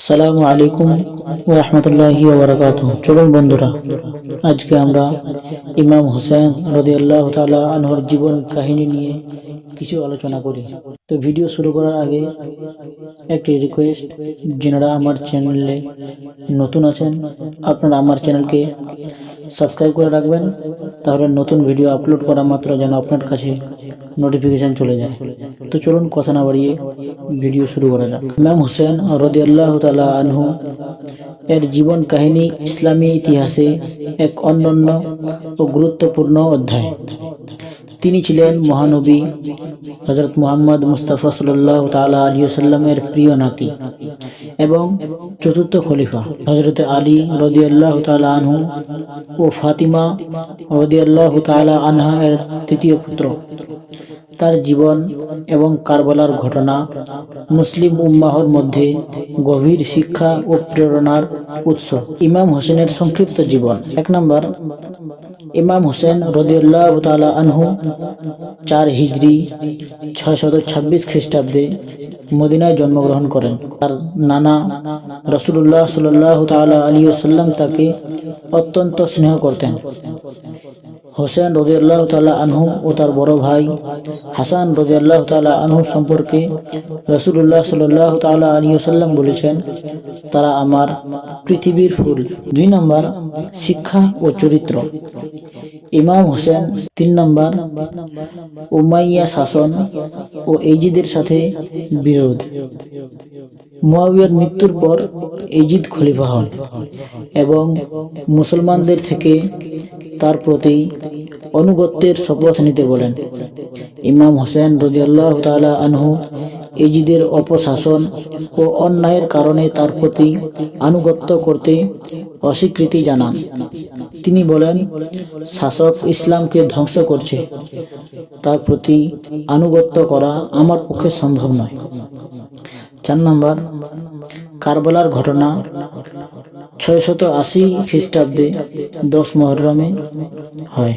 আসসালামু আলাইকুম রহমতুল্লাহি ওবরাকাত চলুন বন্ধুরা, আজকে আমরা ইমাম হোসেন রদি আল্লাহ তালা আনহর জীবন কাহিনী নিয়ে কিছু আলোচনা করি। তো ভিডিও শুরু করার আগে একটি রিকোয়েস্ট যারা আমার চ্যানেলে নতুন আছেন, আপনারা আমার চ্যানেলকে সাবস্ক্রাইব করে রাখবেন তাহলে নতুন ভিডিও আপলোড করা মাত্র যেন আপনার কাছে নোটিফিকেশন চলে যায়। তো চলুন কথা না বাড়িয়ে ভিডিও শুরু করা যাক। ইমাম হোসেন রদি আল্লাহ তালা আনহু এর জীবন কাহিনী ইসলামী ইতিহাসে এক অনন্য ও গুরুত্বপূর্ণ অধ্যায়। তিনি ছিলেন মহানবী হজরত মুহাম্মদ মুস্তাফা সাল্লাহ তালা আলী সাল্লামের প্রিয় নাতি এবং চতুর্থ খলিফা। হজরত আলী রদি আল্লাহ তালা আনহু ও ফাতিমা রদি আল্লাহ তালা আনহা এর তৃতীয় পুত্র তার জীবন এবং কারবালার ঘটনা মুসলিম উম্মাহর মধ্যে গভীর শিক্ষা ও প্রেরণার উৎস। ইমাম হোসেনের সংক্ষিপ্ত জীবন। এক নম্বর, ইমাম হোসেন রদিউল্লাহ আনহু চার হিজড়ি ছয়শত ছাব্বিশ খ্রিস্টাব্দে মদিনায় জন্মগ্রহণ করেন। তার নানা রসুল্লাহ সাল্লাহ তালা আলী ওসাল্লাম তাকে অত্যন্ত স্নেহ করতেন। হোসেন রদিয়াল্লাহ তালা আনহু ও তার বড় ভাই হাসান রদিয়াল্লাহ তালা আনহু সম্পর্কে রসুল্লাহ সাল্লাহ তালা আলী সাল্লাম বলেছেন, তারা আমার পৃথিবীর ফুল। দুই নম্বর, শিক্ষা ও চরিত্র। ইমাম হোসেন, তিন নম্বর, উমাইয়া শাসন ও এইজিদের সাথে বিরোধ। মুয়াবিয়ার মৃত্যুর পর এইজিদ খলিফা হন এবং মুসলমানদের থেকে তার প্রতি অনুগত্যের শপথ নিতে বলেন। ইমাম হোসেন রদিয়াল্লাহ তালা আনহু এজিদের অপশাসন ও অন্যায়ের কারণে তার প্রতি আনুগত্য করতে অস্বীকৃতি জানান। তিনি বলেন, শাসক ইসলামকে ধ্বংস করছে। তার প্রতি আনুগত্য করা আমার পক্ষে সম্ভব নয়। চার নম্বর, কারবালার ঘটনা ছয়শত আশি খ্রিস্টাব্দে দশ মহরমে হয়।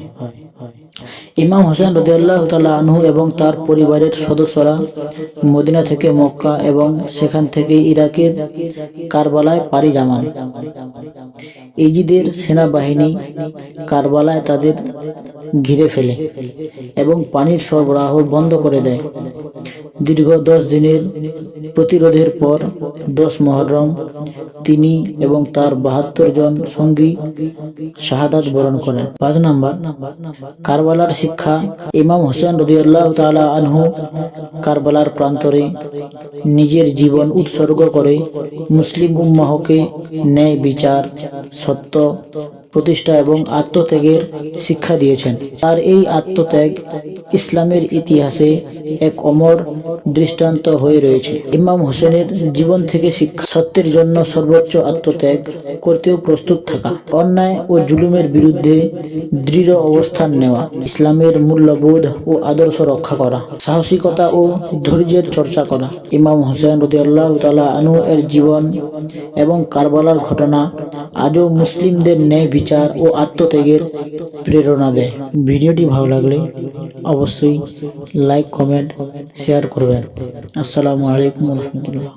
ইমাম হোসেন রদিয়াল্লাহ তালা আনহু এবং তার পরিবারের সদস্যরা মদিনা থেকে মক্কা এবং সেখান থেকে ইরাকের কারবালায় পাড়ি জামান। ইজিদের সেনাবাহিনী কারবালায় তাদের ঘিরে ফেলে এবং পানির সরবরাহ বন্ধ করে দেয়। দীর্ঘ দশ দিনের প্রতিরোধের পর দশ মহরম, তিনি এবং তার বাহাত্তর জন সঙ্গী শাহাদাত বরণ করেন। পাঁচ নাম্বার, কারবালার শিক্ষা। ইমাম হোসেন রদিউল্লাহ তালা আনহু কারবালার প্রান্তরে নিজের জীবন উৎসর্গ করে মুসলিম উম্মাহকে ন্যায় বিচার, সত্য প্রতিষ্ঠা এবং আত্মত্যাগের শিক্ষা দিয়েছেন। তার এই আত্মত্যাগ ইসলামের ইতিহাসে এক অমর দৃষ্টান্ত হয়ে রয়েছে। ইমাম হোসেনের জীবন থেকে শিক্ষা, সত্যের জন্য সর্বোচ্চ আত্মত্যাগ করতেও প্রস্তুত থাকা, অন্যায় ও জুলুমের বিরুদ্ধে দৃঢ় অবস্থান নেওয়া, ইসলামের মূল্যবোধ ও আদর্শ রক্ষা করা, সাহসিকতা ও ধৈর্যের চর্চা করা। ইমাম হোসেন রদি আল্লাহ তালা আনু এর জীবন এবং কারবালার ঘটনা আজও মুসলিমদের ন্যায় বিচার ও আত্মত্যাগের প্রেরণা দেয়। ভিডিওটি ভালো লাগলে অবশ্যই লাইক কমেন্ট শেয়ার করবেন। আসসালামু আলাইকুম রহমতুল্লাহ।